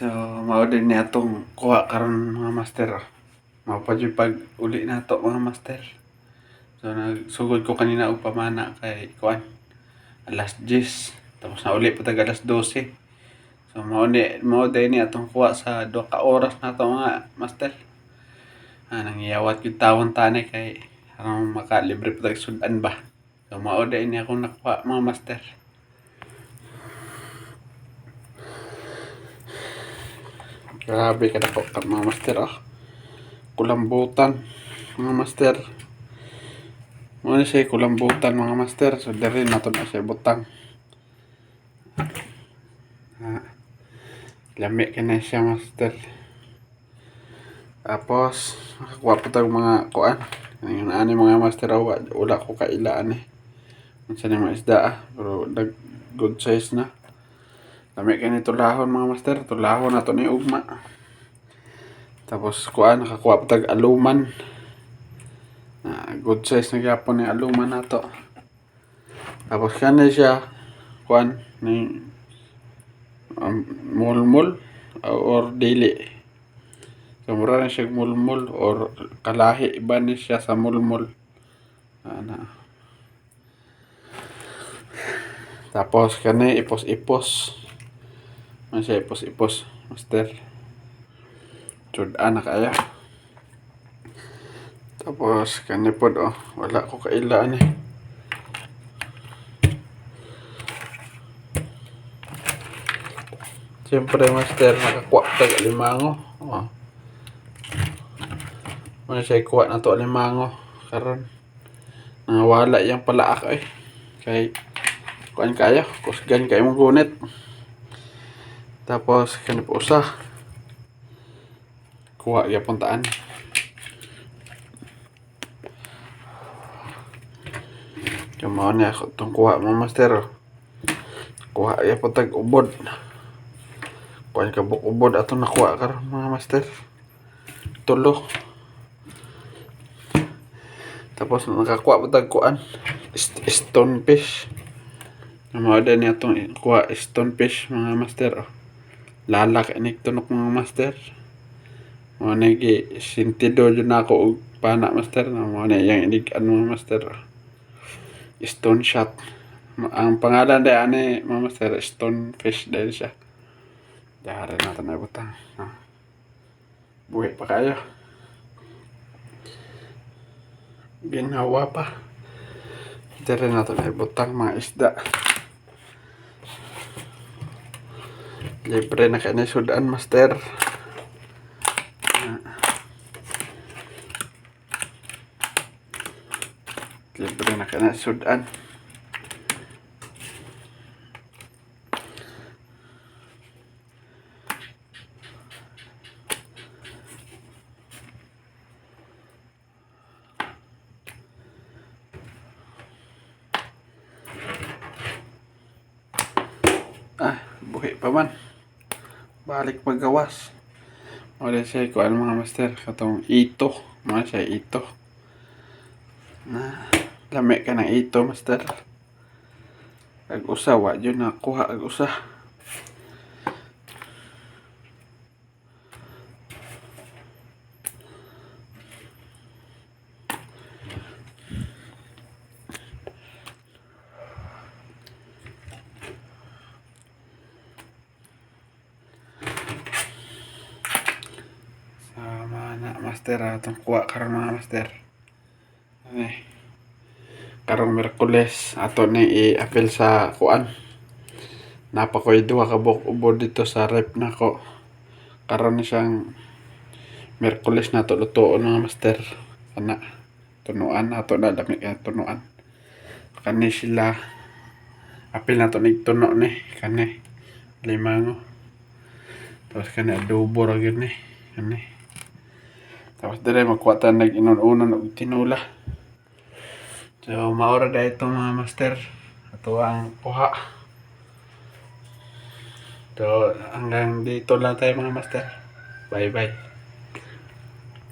So, mao din ni atong kuha karon mga master. jud pag uli nato mga master. So, nagsugod ko kanina og pamana kay kuan alas 10. Tapos na uli pa tag alas 12. So, mao ni mao din ni atong kuha sa duha ka oras nato mga master. Ah, nangyawat yung tawon tani kay arang makalibre pa tag sudan ba. So, mao din ni akong nakuha mga master. Grabe ka na po ka mga master ah. Kulambutan mga master. Ano siya kulambutan mga master. So dere na to na siya butang. Ah. Lami ka na siya master. Tapos nakakuha po tayo mga kuan. Yung ani mga master. Wala ko kailaan eh. Unsa na mga isda ah. Pero nag good size na. Lami ka ni tulahon mga master. Tulahon na to ni ugma. Tapos kuan nakakuha tag aluman. Ah, good size na gyapon ni aluman nato. Tapos kani siya kuan ni um, mulmul or dili. So mura na siya mulmul or kalahi ba ni siya sa mulmul. Ana. Tapos kani ipos-ipos. Siya ipos-ipos, master. Sudan na kaya. Tapos kani pod oh, wala ko kailaan eh. Siyempre master nakakuha tag alimango. Oh. Ano siya kuha na to alimango karon. Nangawala yang palaak eh. Kay kuan kayo, kusgan kayo mong gunit. Tapos kani po usa. Kuha gyapon taan. Kumaon niya ako itong kuha mga master. Kuha ya po tag ubod. Kuha ka buk ubod ato nakuha karon mga master. Tulo. Tapos nakakuha pa tag kuan. St- Stone fish. Mga din niya itong kuha stone fish mga master. Oh. Lalak inik tunok mga master. Mga nagi sintido dyan na ako og pana master. Mga na yung inigan mga master. Stone shot. Ang pangalan day ani mga master stone fish din siya. Dari natin na butang. Ah. Buhay pa kayo. Ginawa pa. Dari natin na butang mga isda. Libre na kayo na sudan master. Libre na kayo na sudan. Ah, buhi pa man. Balik paggawas. Wala siya ko ano mga master. Katong ito. Mga siya ito. Na, lami ka ng ito master. Ag usa wa jud na kuha ag master atong kuha karon mga master. Ay. Karong Merkules ato ni i-appeal sa kuan. Napa ko'y duha ka ubod dito sa rep nako. Karon na siyang Merkules na to lutoon mga master. Ana tunuan ato na dami kaya tunuan. Kani sila apil na to nig tuno ni kani limango. Tapos kani adobo ra gyud ni. Kani. Tapos dire magkuha ta nag inon-unon og tinula. So maura da ito mga master. Ato ang kuha. So hanggang dito lang tayo mga master. Bye bye.